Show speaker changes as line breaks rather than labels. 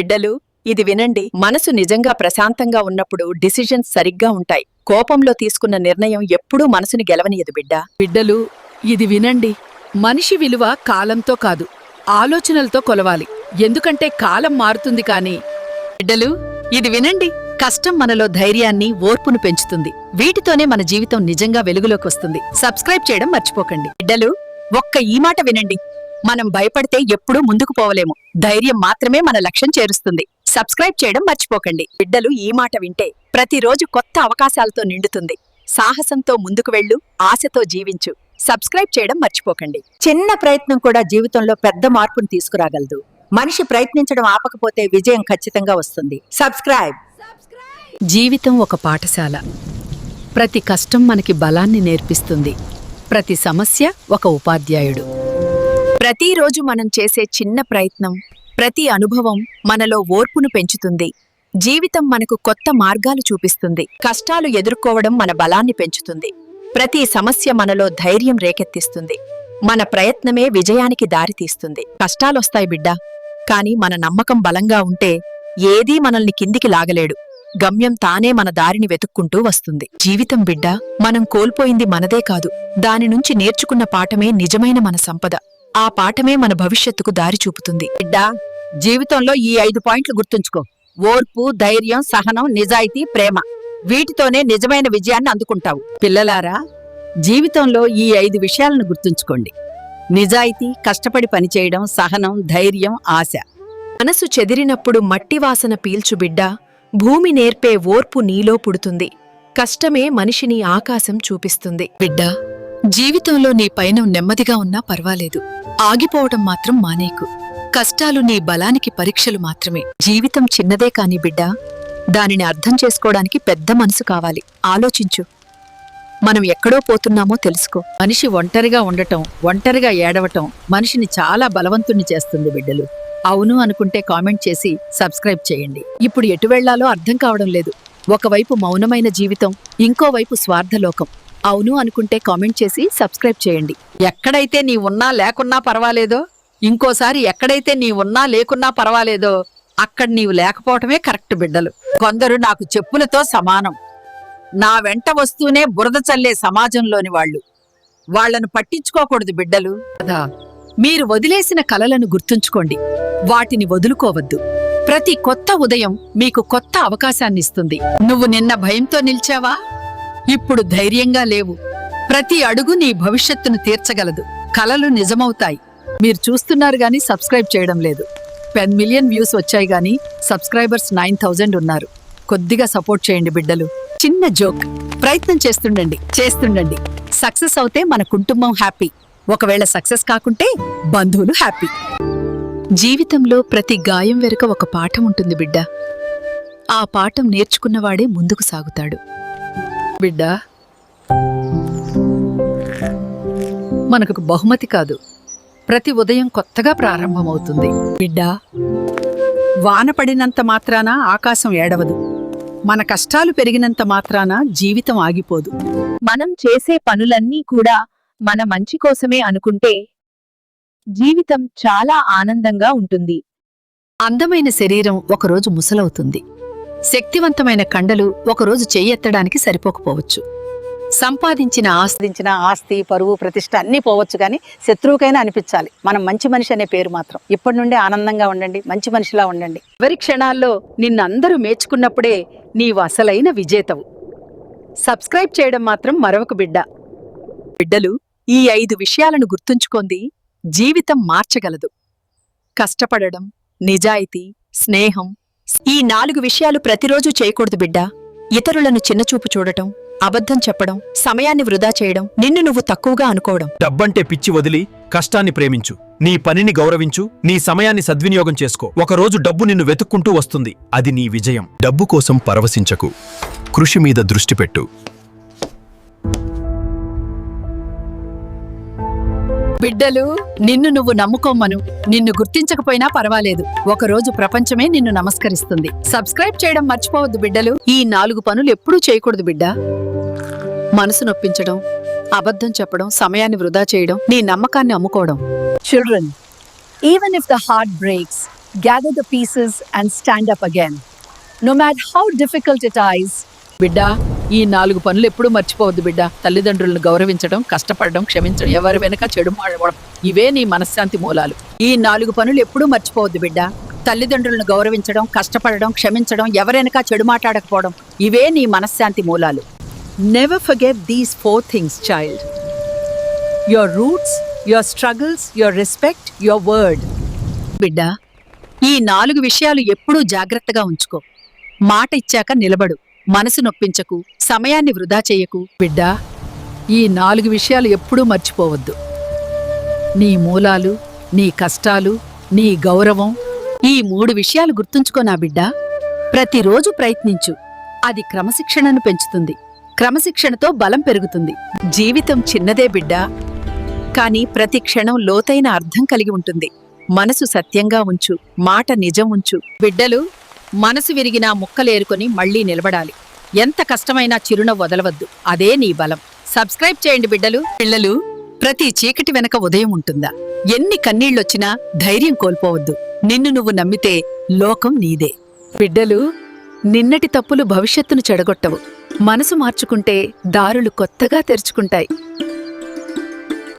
బిడ్డలు ఇది వినండి. మనసు నిజంగా ప్రశాంతంగా ఉన్నప్పుడు డిసిజన్స్ సరిగ్గా ఉంటాయి. కోపంలో తీసుకున్న నిర్ణయం ఎప్పుడూ మనసుని గెలవనీయదు బిడ్డా.
బిడ్డలు ఇది వినండి. మనిషి విలువ కాలంతో కాదు ఆలోచనలతో కొలవాలి. ఎందుకంటే కాలం మారుతుంది కానీ.
బిడ్డలు ఇది వినండి. కష్టం మనలో ధైర్యాన్ని ఓర్పును పెంచుతుంది. వీటితోనే మన జీవితం నిజంగా వెలుగులోకి వస్తుంది. సబ్స్క్రైబ్ చేయడం మర్చిపోకండి. బిడ్డలు ఒక్క ఈ మాట వినండి. మనం భయపడితే ఎప్పుడూ ముందుకు పోవలేము. ధైర్యం మాత్రమే మన లక్ష్యం చేరుస్తుంది. సబ్స్క్రైబ్ చేయడం మర్చిపోకండి. బిడ్డలు ఈ మాట వింటే ప్రతిరోజు కొత్త అవకాశాలతో నిండుతుంది. సాహసంతో ముందుకు వెళ్ళు ఆశతో జీవించు. సబ్స్క్రైబ్ చేయడం మర్చిపోకండి.
చిన్న ప్రయత్నం కూడా జీవితంలో పెద్ద మార్పును తీసుకురాగలదు. మనిషి ప్రయత్నించడం ఆపకపోతే విజయం ఖచ్చితంగా వస్తుంది. సబ్స్క్రైబ్!
జీవితం ఒక పాఠశాల. ప్రతి కష్టం మనకి బలాన్ని నేర్పిస్తుంది. ప్రతి సమస్య ఒక ఉపాధ్యాయుడు.
ప్రతిరోజు మనం చేసే చిన్న ప్రయత్నం ప్రతి అనుభవం మనలో ఓర్పును పెంచుతుంది. జీవితం మనకు కొత్త మార్గాలు చూపిస్తుంది. కష్టాలు ఎదుర్కోవడం మన బలాన్ని పెంచుతుంది. ప్రతి సమస్య మనలో ధైర్యం రేకెత్తిస్తుంది. మన ప్రయత్నమే విజయానికి దారితీస్తుంది. కష్టాలొస్తాయి బిడ్డా. కాని మన నమ్మకం బలంగా ఉంటే ఏదీ మనల్ని కిందికి లాగలేడు. గమ్యం తానే మన దారిని వెతుక్కుంటూ వస్తుంది. జీవితం బిడ్డా మనం కోల్పోయింది మనదే కాదు. దాని నుంచి నేర్చుకున్న పాఠమే నిజమైన మన సంపద. ఆ పాఠమే మన భవిష్యత్తుకు దారి చూపుతుంది.
బిడ్డా జీవితంలో ఈ ఐదు పాయింట్లు గుర్తుంచుకో. ఓర్పు ధైర్యం సహనం నిజాయితీ ప్రేమ. వీటితోనే నిజమైన విజయాన్ని అందుకుంటావు. పిల్లలారా జీవితంలో ఈ ఐదు విషయాలను గుర్తుంచుకోండి. నిజాయితీ కష్టపడి పనిచేయడం సహనం ధైర్యం ఆశ.
మనసు చెదిరినప్పుడు మట్టి వాసన పీల్చు బిడ్డా భూమి నేర్పే ఓర్పు నీలో పుడుతుంది. కష్టమే మనిషిని ఆకాశం చూపిస్తుంది. బిడ్డా జీవితంలో నీ పైన నెమ్మదిగా ఉన్నా పర్వాలేదు. ఆగిపోవటం మాత్రం మానేకు. కష్టాలు నీ బలానికి పరీక్షలు మాత్రమే. జీవితం చిన్నదే కాని బిడ్డా దానిని అర్థం చేసుకోవడానికి పెద్ద మనసు కావాలి. ఆలోచించు. మనం ఎక్కడో పోతున్నామో తెలుసుకో.
మనిషి ఒంటరిగా ఉండటం ఒంటరిగా ఏడవటం మనిషిని చాలా బలవంతుణ్ణి చేస్తుంది బిడ్డలు. అవును అనుకుంటే కామెంట్ చేసి సబ్స్క్రైబ్ చేయండి.
ఇప్పుడు ఎటు వెళ్ళాలో అర్థం కావడం లేదు. ఒకవైపు మౌనమైన జీవితం ఇంకోవైపు స్వార్థలోకం. అవును అనుకుంటే కామెంట్ చేసి సబ్స్క్రైబ్ చేయండి.
ఎక్కడైతే నీ ఉన్నా లేకున్నా పర్వాలేదో ఇంకోసారి ఎక్కడైతే నీ ఉన్నా లేకున్నా పర్వాలేదో అక్కడ నీవు లేకపోవటమే కరెక్ట్ బిడ్డలు. కొందరు నాకు చెప్పులతో సమానం. నా వెంట వస్తూనే బురద చల్లే సమాజంలోని వాళ్ళు. వాళ్ళను పట్టించుకోకూడదు బిడ్డలు.
కదా? మీరు వదిలేసిన కలలను గుర్తుంచుకోండి. వాటిని వదులుకోవద్దు. ప్రతి కొత్త ఉదయం మీకు కొత్త అవకాశాన్నిస్తుంది
నువ్వు నిన్న భయంతో నిల్చావా? ఇప్పుడు ధైర్యంగా లేవు. ప్రతి అడుగు నీ భవిష్యత్తును తీర్చగలదు. కలలు నిజమవుతాయి.
మీరు చూస్తున్నారు గాని సబ్స్క్రైబ్ చేయడం లేదు. టెన్ మిలియన్ వ్యూస్ వచ్చాయి గాని సబ్స్క్రైబర్స్ నైన్ థౌజండ్ ఉన్నారు. కొద్దిగా సపోర్ట్ చేయండి బిడ్డలు. చిన్న జోక్. ప్రయత్నం చేస్తుండండి. చేస్తుండండి. సక్సెస్ అవుతే మన కుటుంబం హ్యాపీ. ఒకవేళ సక్సెస్ కాకుంటే బంధువులు హ్యాపీ. జీవితంలో ప్రతి గాయం వెనుక ఒక పాఠం ఉంటుంది బిడ్డ. ఆ పాఠం నేర్చుకున్నవాడే ముందుకు సాగుతాడు.
బిడ్డా. మనకు ఒక బహుమతి కాదు. ప్రతి ఉదయం కొత్తగా ప్రారంభమవుతుంది. బిడ్డా. వాన పడినంత మాత్రాన ఆకాశం ఏడవదు. మన కష్టాలు పెరిగినంత మాత్రాన జీవితం ఆగిపోదు.
మనం చేసే పనులన్నీ కూడా మన మంచి కోసమే అనుకుంటే జీవితం చాలా ఆనందంగా ఉంటుంది.
అందమైన శరీరం ఒకరోజు ముసలవుతుంది. శక్తివంతమైన కండలు ఒకరోజు చెయ్యెత్తడానికి సరిపోకపోవచ్చు. సంపాదించిన ఆస్తి
సాధించిన ఆస్తి పరువు ప్రతిష్ట అన్నీ పోవచ్చు కానీ శత్రువుకైనా అనిపించాలి. మనం మంచి మనిషి అనే పేరు మాత్రం. ఇప్పటి నుండే ఆనందంగా ఉండండి మంచి మనిషిలా ఉండండి. ఎవరి క్షణాల్లో నిన్నందరూ మేర్చుకున్నప్పుడే నీవు అసలైన విజేతవు. సబ్స్క్రైబ్ చేయడం మాత్రం మరొక బిడ్డ.
బిడ్డలు ఈ ఐదు విషయాలను గుర్తుంచుకోండి. జీవితం మార్చగలదు. కష్టపడడం నిజాయితీ స్నేహం ఈ నాలుగు విషయాలు ప్రతిరోజు చేయకూడదు బిడ్డా. ఇతరులను చిన్నచూపు చూడటం అబద్ధం చెప్పడం సమయాన్ని వృధా చేయడం నిన్ను నువ్వు తక్కువగా అనుకోవడం.
డబ్బంటే పిచ్చి వదిలి కష్టాన్ని ప్రేమించు. నీ పనిని గౌరవించు నీ సమయాన్ని సద్వినియోగం చేసుకో. ఒకరోజు డబ్బు నిన్ను వెతుక్కుంటూ వస్తుంది. అది నీ విజయం. డబ్బు కోసం పరవశించకు. కృషి మీద దృష్టి పెట్టు.
బిడ్డలు నిన్ను నువ్వు నమ్ముకోమ్మను. నిన్ను గుర్తించకపోయినా పర్వాలేదు. ఒకరోజు ప్రపంచమే నిన్ను నమస్కరిస్తుంది. సబ్స్క్రైబ్ చేయడం మర్చిపోవద్దు బిడ్డలు. ఈ నాలుగు పనులు ఎప్పుడూ చేయకూడదు బిడ్డ. మనసు నొప్పించడం అబద్ధం చెప్పడం సమయాన్ని వృధా చేయడం నీ నమ్మకాన్ని అమ్ముకోవడం. Children even if the heart breaks
the pieces and stand up again. No matter how difficult it is,
బిడ్డ ఈ నాలుగు పనులు ఎప్పుడూ మర్చిపోవద్దు బిడ్డ. తల్లిదండ్రులను గౌరవించడం కష్టపడడం క్షమించడం ఎవరి వెనక చెడు మాడవడం ఇవే నీ మనశ్శాంతి మూలాలు. ఈ నాలుగు పనులు ఎప్పుడూ మర్చిపోవద్దు బిడ్డ. తల్లిదండ్రులను గౌరవించడం కష్టపడడం క్షమించడం ఎవరైనా చెడు మాట్లాడకపోవడం ఇవే నీ మనశ్శాంతి మూలాలు. Never forget these four things child your roots your struggles your respect your word
బిడ్డ ఈ నాలుగు విషయాలు ఎప్పుడూ జాగ్రత్తగా ఉంచుకో. మాట ఇచ్చాక నిలబడు. మనసు నొప్పించకు సమయాన్ని వృధా చేయకు.
బిడ్డా ఈ నాలుగు విషయాలు ఎప్పుడూ మర్చిపోవద్దు. నీ మూలాలు నీ కష్టాలు నీ గౌరవం
ఈ మూడు విషయాలు గుర్తుంచుకో నా ప్రతిరోజు ప్రయత్నించు. అది క్రమశిక్షణను పెంచుతుంది. క్రమశిక్షణతో బలం పెరుగుతుంది.
జీవితం చిన్నదే బిడ్డా. కాని ప్రతి క్షణం లోతైన అర్థం కలిగి ఉంటుంది. మనసు సత్యంగా ఉంచు. మాట నిజం ఉంచు.
బిడ్డలు మనసు విరిగినా ముక్కలేరుకొని మళ్ళీ నిలబడాలి. ఎంత కష్టమైనా చిరునవ్వు వదలవద్దు. అదే నీ బలం. సబ్స్క్రైబ్ చేయండి బిడ్డలు.
పిల్లలు ప్రతి చీకటి వెనక ఉదయం ఉంటుందా? ఎన్ని కన్నీళ్ళొచ్చినా ధైర్యం కోల్పోవద్దు. నిన్ను నువ్వు నమ్మితే లోకం నీదే.
బిడ్డలు నిన్నటి తప్పులు భవిష్యత్తును చెడగొట్టవు. మనసు మార్చుకుంటే దారులు కొత్తగా తెరుచుకుంటాయి.